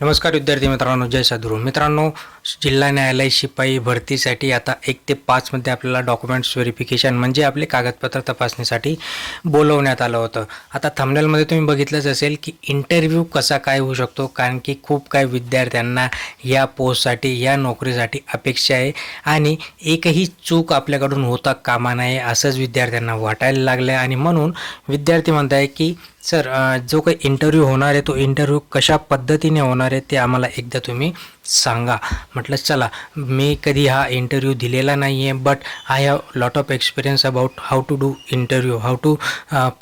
नमस्कार विद्यार्थी मित्रांनो जय साधुरू. मित्रांनो जिल्हा न्यायालय शिपाई भरतीसाठी आता एक ते पाचमध्ये आपल्याला डॉक्युमेंट्स व्हेरिफिकेशन म्हणजे आपले कागदपत्र तपासणीसाठी बोलवण्यात आलं होतं. आता थंबनेलमध्ये तुम्ही बघितलंच असेल की इंटरव्ह्यू कसा काय होऊ शकतो कारण की खूप काही विद्यार्थ्यांना या पोस्टसाठी या नोकरीसाठी अपेक्षा आहे आणि एकही चूक आपल्याकडून होता कामा नये असंच विद्यार्थ्यांना वाटायला लागलं आहे आणि म्हणून विद्यार्थी म्हणत आहे की सर जो काही इंटरव्ह्यू होणार आहे तो इंटरव्ह्यू कशा पद्धतीने होणार आहे ते आम्हाला एकदा तुम्ही सांगा. म्हटलं चला मी कधी हा इंटरव्ह्यू दिलेला नाही आहे but I have lot of experience about how to do interview how to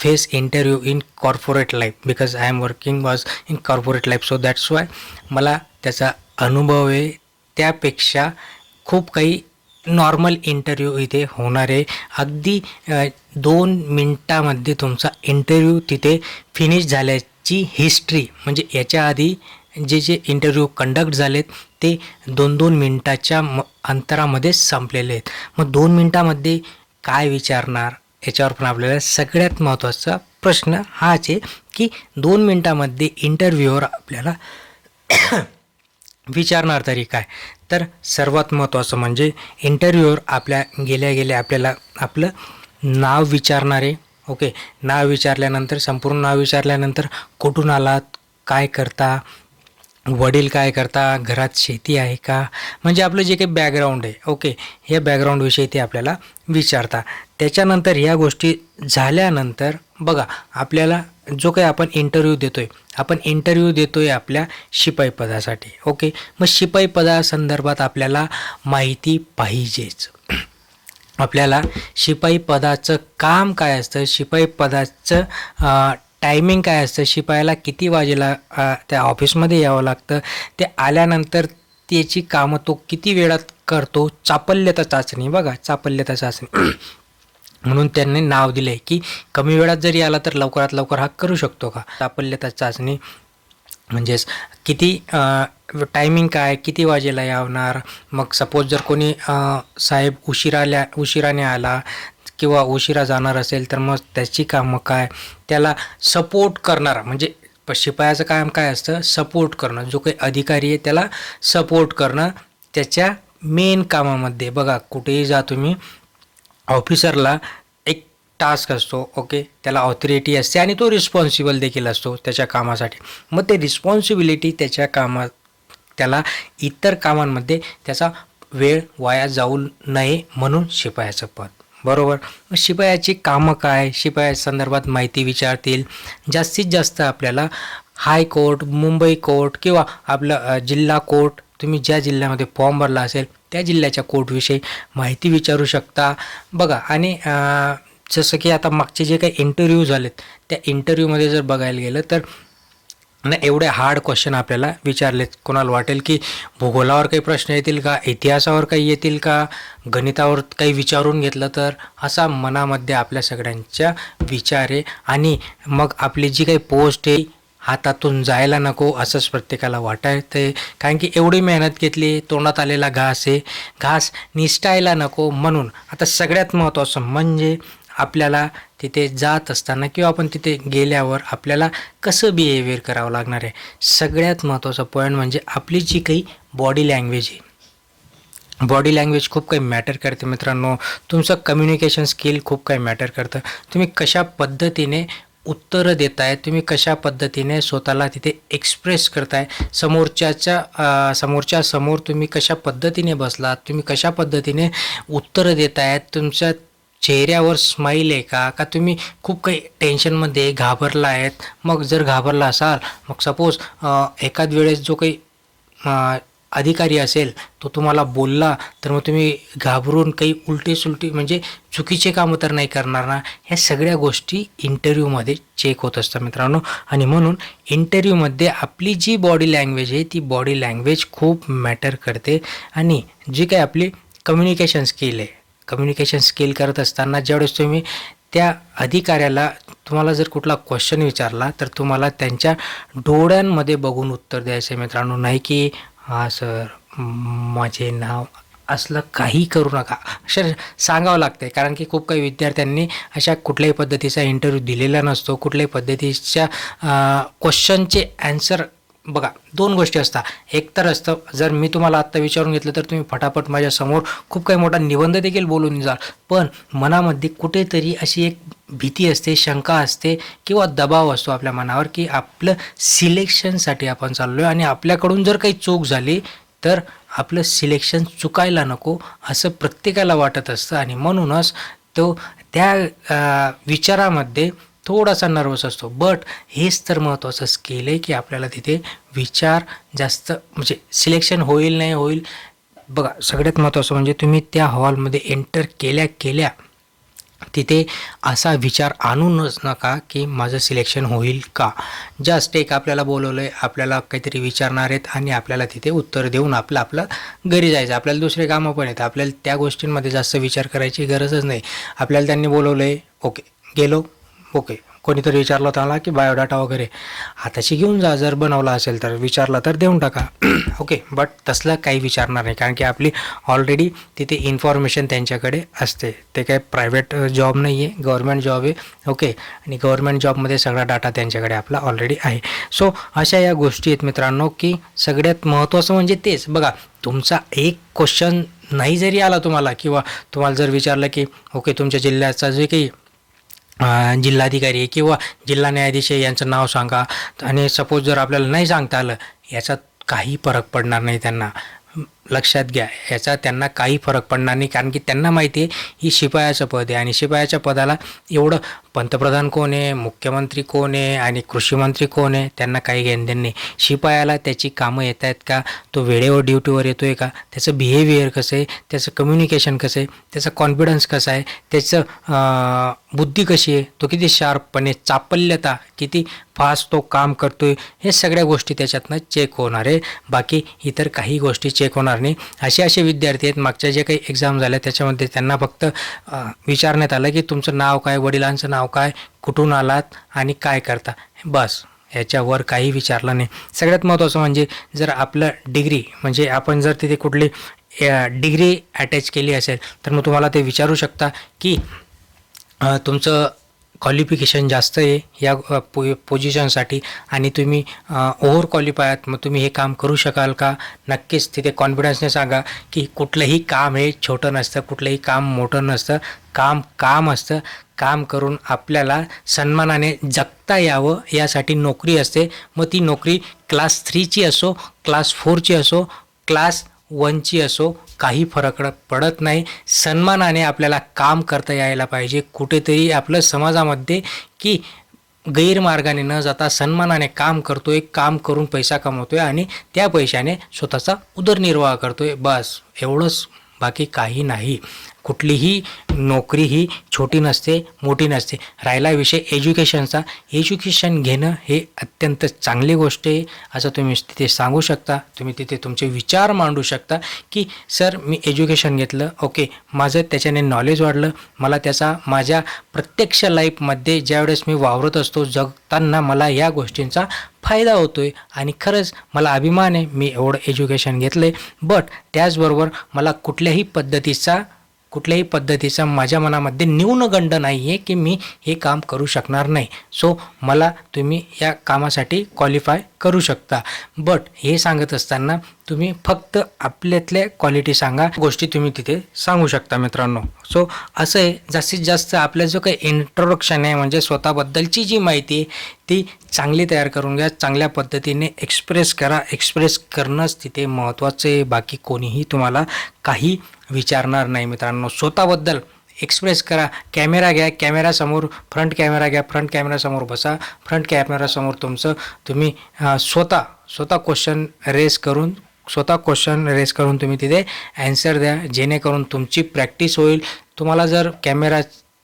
face interview in corporate life because I am working was in corporate life so that's why मला त्याचा अनुभव आहे. त्यापेक्षा खूप काही नॉर्मल इंटरव्ह्यू इथे होणार आहे. अगदी दोन मिनटामध्ये तुमचा इंटरव्ह्यू तिथे फिनिश झाल्याची हिस्ट्री म्हणजे याच्या आधी जे जे इंटरव्ह्यू कंडक्ट झालेत ते दोन दोन मिनटाच्या म अंतरामध्ये संपलेले आहेत. मग दोन मिनटामध्ये काय विचारणार? याच्यावर पण आपल्याला सगळ्यात महत्त्वाचा प्रश्न हाच आहे की दोन मिनटामध्ये इंटरव्ह्यूवर आपल्याला विचारणार तरी काय? तर सर्वात महत्त्वाचं म्हणजे इंटरव्ह्यूवर आपल्या गेल्या गेल्या आपल्याला आपलं नाव विचारणारे ओके नाव विचारल्यानंतर संपूर्ण नाव विचारल्यानंतर कुठून आलात काय करता वडील काय करता घरात शेती आहे का? म्हणजे आपलं जे काही बॅकग्राऊंड आहे ओके या बॅकग्राऊंडविषयी ते आपल्याला विचारता त्याच्यानंतर ह्या गोष्टी झाल्यानंतर बघा आपल्याला जो काही आपण इंटरव्ह्यू आहे आपण इंटरव्ह्यू आहे आपल्या शिपाई पदासाठी ओके मग शिपाई पदासंदर्भात आपल्याला माहिती पाहिजेच. आपल्याला शिपाई पदाचं काम काय असतं? शिपाई पदाचं टायमिंग काय असतं? शिपायाला किती वाजेला त्या ऑफिसमध्ये यावं लागतं? ते आल्यानंतर त्याची कामं तो किती वेळात करतो? चापल्यता चाचणी बघा चापल्यता चाचणी. म्हणून त्यांनी नाव दिलं आहे की कमी वेळात जरी आला तर लवकरात लवकर हा करू शकतो का? चापल्यता चाचणी. म्हणजेच किती टायमिंग काय किती वाजेला यावणार? मग सपोज जर कोणी साहेब उशिराल्या उशिराने आला किंवा उशिरा जाणार असेल तर मग त्याची कामं काय? त्याला सपोर्ट करणारा म्हणजे शिपायाचं काम काय असतं? सपोर्ट करणं. जो काही अधिकारी आहे त्याला सपोर्ट करणं त्याच्या मेन कामामध्ये. बघा कुठेही जा तुम्ही ऑफिसरला टास्क असतो ओके त्याला ऑथॉरिटी असते आणि तो रिस्पॉन्सिबल देखील असतो त्याच्या कामासाठी. मग ते रिस्पॉन्सिबिलिटी त्याच्या कामात त्याला इतर कामांमध्ये त्याचा वेळ वाया जाऊ नये म्हणून शिपायाचं पद. बरोबर? मग शिपायाची कामं काय? शिपाया संदर्भात माहिती विचारतील. जास्तीत जास्त आपल्याला हाय कोर्ट मुंबई कोर्ट किंवा आपलं जिल्हा कोर्ट तुम्ही ज्या जिल्ह्यामध्ये फॉर्म भरला असेल त्या जिल्ह्याच्या कोर्टविषयी माहिती विचारू शकता. बघा आणि जसं की आता मागचे जे काही इंटरव्ह्यू झालेत त्या इंटरव्ह्यूमध्ये जर बघायला गेलं तर ना एवढे हार्ड क्वेश्चन आपल्याला विचारलेत. कोणाला वाटेल की भूगोलावर काही प्रश्न येतील का? इतिहासावर काही येतील का? गणितावर काही विचारून घेतलं तर असा मनामध्ये आपल्या सगळ्यांच्या विचार आहे. आणि मग आपली जी काही पोस्ट आहे हातातून जायला नको असंच प्रत्येकाला वाटायचं आहे कारण की एवढी मेहनत घेतली तोंडात आलेला घास आहे. घास निसटायला नको म्हणून. आता सगळ्यात महत्त्वाचं म्हणजे आपल्याला तिथे जात असताना किंवा आपण तिथे गेल्यावर आपल्याला कसं बिहेवियर करावं लागणार आहे? सगळ्यात महत्त्वाचा पॉईंट म्हणजे आपली जी काही बॉडी लँग्वेज आहे. बॉडी लँग्वेज खूप काही मॅटर करते मित्रांनो. तुमचं कम्युनिकेशन स्किल खूप काही मॅटर करतं. तुम्ही कशा पद्धतीने उत्तरं देताय तुम्ही कशा पद्धतीने स्वतःला तिथे एक्सप्रेस करताय समोरच्याच्या समोरच्या समोर तुम्ही कशा पद्धतीने बसलात तुम्ही कशा पद्धतीने उत्तरं देतायत तुमच्या चेहऱ्यावर स्माईल आहे का? का तुम्ही खूप काही टेन्शनमध्ये घाबरला आहेत? मग जर घाबरला असाल मग सपोज एखाद वेळेस जो काही अधिकारी असेल तो तुम्हाला बोलला तर मग तुम्ही घाबरून काही उलटी सुलटी म्हणजे चुकीचे कामं तर नाही करणार ना? ह्या सगळ्या गोष्टी इंटरव्ह्यूमध्ये चेक होत असतात मित्रांनो. आणि म्हणून इंटरव्ह्यूमध्ये आपली जी बॉडी लँग्वेज आहे ती बॉडी लँग्वेज खूप मॅटर करते. आणि जी काही आपली कम्युनिकेशन स्किल आहे कम्युनिकेशन स्किल करत असताना ज्यावेळेस तुम्ही त्या अधिकाऱ्याला तुम्हाला जर कुठला क्वेश्चन विचारला तर तुम्हाला त्यांच्या डोळ्यांमध्ये बघून उत्तर द्यायचं आहे मित्रांनो नाही की हां सर माझे नाव असलं काही करू नका. अक्षर सांगावं लागतंय. कारण की खूप काही विद्यार्थ्यांनी अशा कुठल्याही पद्धतीचा इंटरव्ह्यू दिलेला नसतो. कुठल्याही पद्धतीच्या क्वेश्चनचे ॲन्सर बघा दोन गोष्टी असतात. एक तर असतं जर मी तुम्हाला आत्ता विचारून घेतलं तर तुम्ही फटाफट माझ्यासमोर खूप काही मोठा निबंध देखील बोलून जाल. पण मनामध्ये कुठेतरी अशी एक भीती असते शंका असते किंवा दबाव असतो आपल्या मनावर की आपलं सिलेक्शनसाठी आपण चाललो आहे आणि आपल्याकडून जर काही चूक झाली तर आपलं सिलेक्शन चुकायला नको असं प्रत्येकाला वाटत असतं. आणि म्हणूनच तो त्या विचारामध्ये थोडासा नर्वस असतो. बट हेच तर महत्त्वाचं स्किल आहे की आपल्याला तिथे विचार जास्त म्हणजे सिलेक्शन होईल नाही होईल. बघा सगळ्यात महत्त्वाचं म्हणजे तुम्ही त्या हॉलमध्ये एंटर केल्या केल्या तिथे असा विचार आणूनच नका की माझं सिलेक्शन होईल का. जस्ट एक आपल्याला बोलवलं आहे आपल्याला काहीतरी विचारणार आहेत आणि आपल्याला तिथे उत्तर देऊन आपलं आपलं घरी जायचं. आपल्याला दुसरे कामं पण आहेत. आपल्याला त्या गोष्टींमध्ये जास्त विचार करायची गरजच नाही. आपल्याला त्यांनी बोलवलं आहे ओके गेलो. ओके. कोणीतरी विचारलं होतं मला की बायोडाटा वगैरे. हाताशी घेऊन जा जर बनवला असेल तर विचारला तर देऊन टाका. ओके बट तसलं काही विचारणार नाही कारण की आपली ऑलरेडी तिथे इन्फॉर्मेशन त्यांच्याकडे असते. ते काय प्रायव्हेट जॉब नाही आहे गव्हर्मेंट जॉब आहे. ओके आणि गव्हर्मेंट जॉबमध्ये सगळा डाटा त्यांच्याकडे आपला ऑलरेडी आहे. सो अशा या गोष्टी आहेत मित्रांनो की सगळ्यात महत्त्वाचं म्हणजे तेच. बघा तुमचा एक क्वेश्चन नाही जरी आला तुम्हाला किंवा तुम्हाला जर विचारलं की ओके तुमच्या जिल्ह्याचा जे काही जिल्हाधिकारी किंवा जिल्हा न्यायाधीश यांचं नाव सांगा. आणि सपोज जर आपल्याला नाही सांगता आलं याचा काही फरक पडणार नाही त्यांना. लक्षात घ्या याचा त्यांना काही फरक पडणार नाही. कारण की त्यांना माहिती आहे ही शिपायाचं पद आहे. आणि शिपायाच्या पदाला एवढं पंतप्रधान कोण आहे मुख्यमंत्री कोण आहे आणि कृषीमंत्री कोण आहे त्यांना काही घेणदेण नाही. शिपायाला त्याची कामं येत आहेत का? तो वेळेवर ड्युटीवर येतो आहे का? त्याचं बिहेवियर कसं आहे? त्याचं कम्युनिकेशन कसं आहे? त्याचा कॉन्फिडन्स कसा आहे? त्याचं बुद्धी कशी आहे? तो किती शार्पपणे चापल्यता किती फास्ट तो काम करतो आहे हे सगळ्या गोष्टी त्याच्यातनं चेक होणार आहे. बाकी इतर काही गोष्टी चेक होणार नाही. असे असे विद्यार्थी आहेत. मागच्या जे काही एक्झाम झाल्या त्याच्यामध्ये त्यांना फक्त विचारण्यात आलं की तुमचं नाव काय वडिलांचं नाव काय कुठून आलात आणि काय करता? बस. याच्यावर काही विचारलं नाही. सगळ्यात महत्त्वाचं म्हणजे जर आपलं डिग्री म्हणजे आपण जर तिथे कुठली डिग्री अटॅच केली असेल तर मग तुम्हाला ते विचारू शकता की तुमचं क्वालिफिकेशन जास्त आहे या पो पोझिशनसाठी आणि तुम्ही ओव्हर क्वालिफाय आहात मग तुम्ही हे काम करू शकाल का? नक्कीच तिथे कॉन्फिडन्सने सांगा की कुठलंही काम हे छोटं नसतं कुठलंही काम मोठं नसतं. काम काम असतं. काम करून आपल्याला सन्मानाने जगता यावं यासाठी नोकरी असते. मग ती नोकरी क्लास थ्रीची असो क्लास फोरची असो क्लास वंची असो काही फरक पडत नाही. सन्मानाने आपल्याला काम करता यायला पाहिजे. कुठेतरी आपलं समाजामध्ये की गैरमार्गाने न जाता सन्मानाने काम करतोय काम करून पैसा कमवतोय आणि त्या पैशाने स्वतःचा उदरनिर्वाह करतोय. बस एवढंच. बाकी काही नाही. कुठलीही नोकरी ही छोटी नसते मोठी नसते. राहिला विषय एज्युकेशनचा. एज्युकेशन घेणं हे अत्यंत चांगली गोष्ट आहे असं तुम्ही तिथे सांगू शकता. तुम्ही तिथे तुमचे विचार मांडू शकता की सर मी एज्युकेशन घेतलं. ओके माझं त्याच्याने नॉलेज वाढलं. मला त्याचा माझ्या प्रत्यक्ष लाईफमध्ये ज्यावेळेस मी वावरत असतो जगताना मला या गोष्टींचा फायदा होतो आहे आणि खरंच मला अभिमान आहे मी एवढं एज्युकेशन घेतलं आहे बट त्याचबरोबर मला कुठल्याही पद्धतीचा कुठल्याही पद्धतीचा माझ्या मनामध्ये न्यूनगंड नाही आहे की मी हे काम करू शकणार नाही. सो मला तुम्ही या कामासाठी क्वालिफाय करू शकता. बट हे सांगत असताना तुम्ही फक्त आपल्यातल्या क्वालिटी सांगा. गोष्टी तुम्ही तिथे सांगू शकता मित्रांनो. सो असं आहे जास्तीत जास्त आपलं जो काही इंट्रोडक्शन आहे म्हणजे स्वतःबद्दलची जी माहिती आहे ती चांगली तयार करून घ्या. चांगल्या पद्धतीने एक्सप्रेस करा. एक्सप्रेस करणंच तिथे महत्त्वाचं आहे. बाकी कोणीही तुम्हाला काही विचारणार नाही मित्रांनो. स्वतःबद्दल एक्सप्रेस करा. कॅमेरा घ्या. कॅमेरासमोर फ्रंट कॅमेरा घ्या. फ्रंट कॅमेरासमोर बसा. फ्रंट कॅमेरासमोर तुमचं तुम्ही स्वतः स्वतः क्वेश्चन रेस करून स्वतः क्वेश्चन रेस करून तुम्ही तिथे ॲन्सर द्या. जेणेकरून तुमची प्रॅक्टिस होईल. तुम्हाला जर कॅमेरा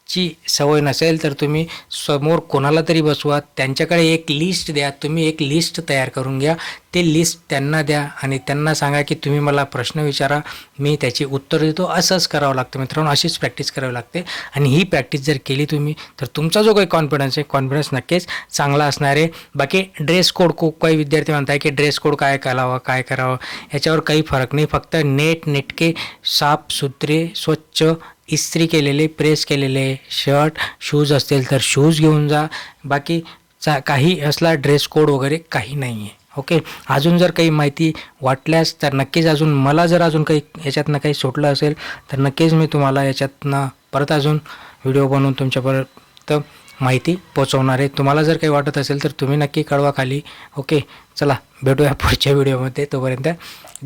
ची सवय नसेल तर तुम्ही समोर कोणाला तरी बसवा त्यांच्याकडे एक लिस्ट द्या तुम्ही एक लिस्ट तयार करून घ्या. ते लिस्ट त्यांना द्या आणि त्यांना सांगा की तुम्ही मला प्रश्न विचारा मी त्याची उत्तर देतो. असंच करावं लागतं मित्रांनो अशीच प्रॅक्टिस करावी लागते. आणि ही प्रॅक्टिस जर केली तुम्ही तर तुमचा जो काही कॉन्फिडन्स आहे कॉन्फिडन्स नक्कीच चांगला असणार आहे. बाकी ड्रेस कोड खूप काही विद्यार्थी म्हणताय की ड्रेस कोड काय करावा काय करावं? याच्यावर काही फरक नाही. फक्त नेट नेटके साफ सुथरे स्वच्छ इस्त्री केलेले प्रेस केलेले शर्ट शूज असतील तर शूज घेऊन जा. बाकी चा काही असला ड्रेस कोड वगैरे काही नाही आहे ओके अजून जर काही माहिती वाटल्यास तर नक्कीच अजून मला जर अजून काही याच्यातनं काही सुटलं असेल तर नक्कीच मी तुम्हाला याच्यातनं परत अजून व्हिडिओ बनवून तुमच्यापर्यंत माहिती पोचवणार आहे. तुम्हाला जर काही वाटत असेल तर तुम्ही नक्की कळवा खाली. ओके चला भेटूया पुढच्या व्हिडिओमध्ये तोपर्यंत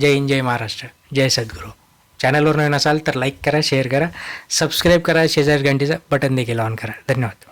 जय हिंद जय महाराष्ट्र. जय सद्गुरू. चॅनलवर नवीन असाल तर लाईक करा शेअर करा सबस्क्राईब करा शेजारी घंटीचं बटन देखील ऑन करा. धन्यवाद.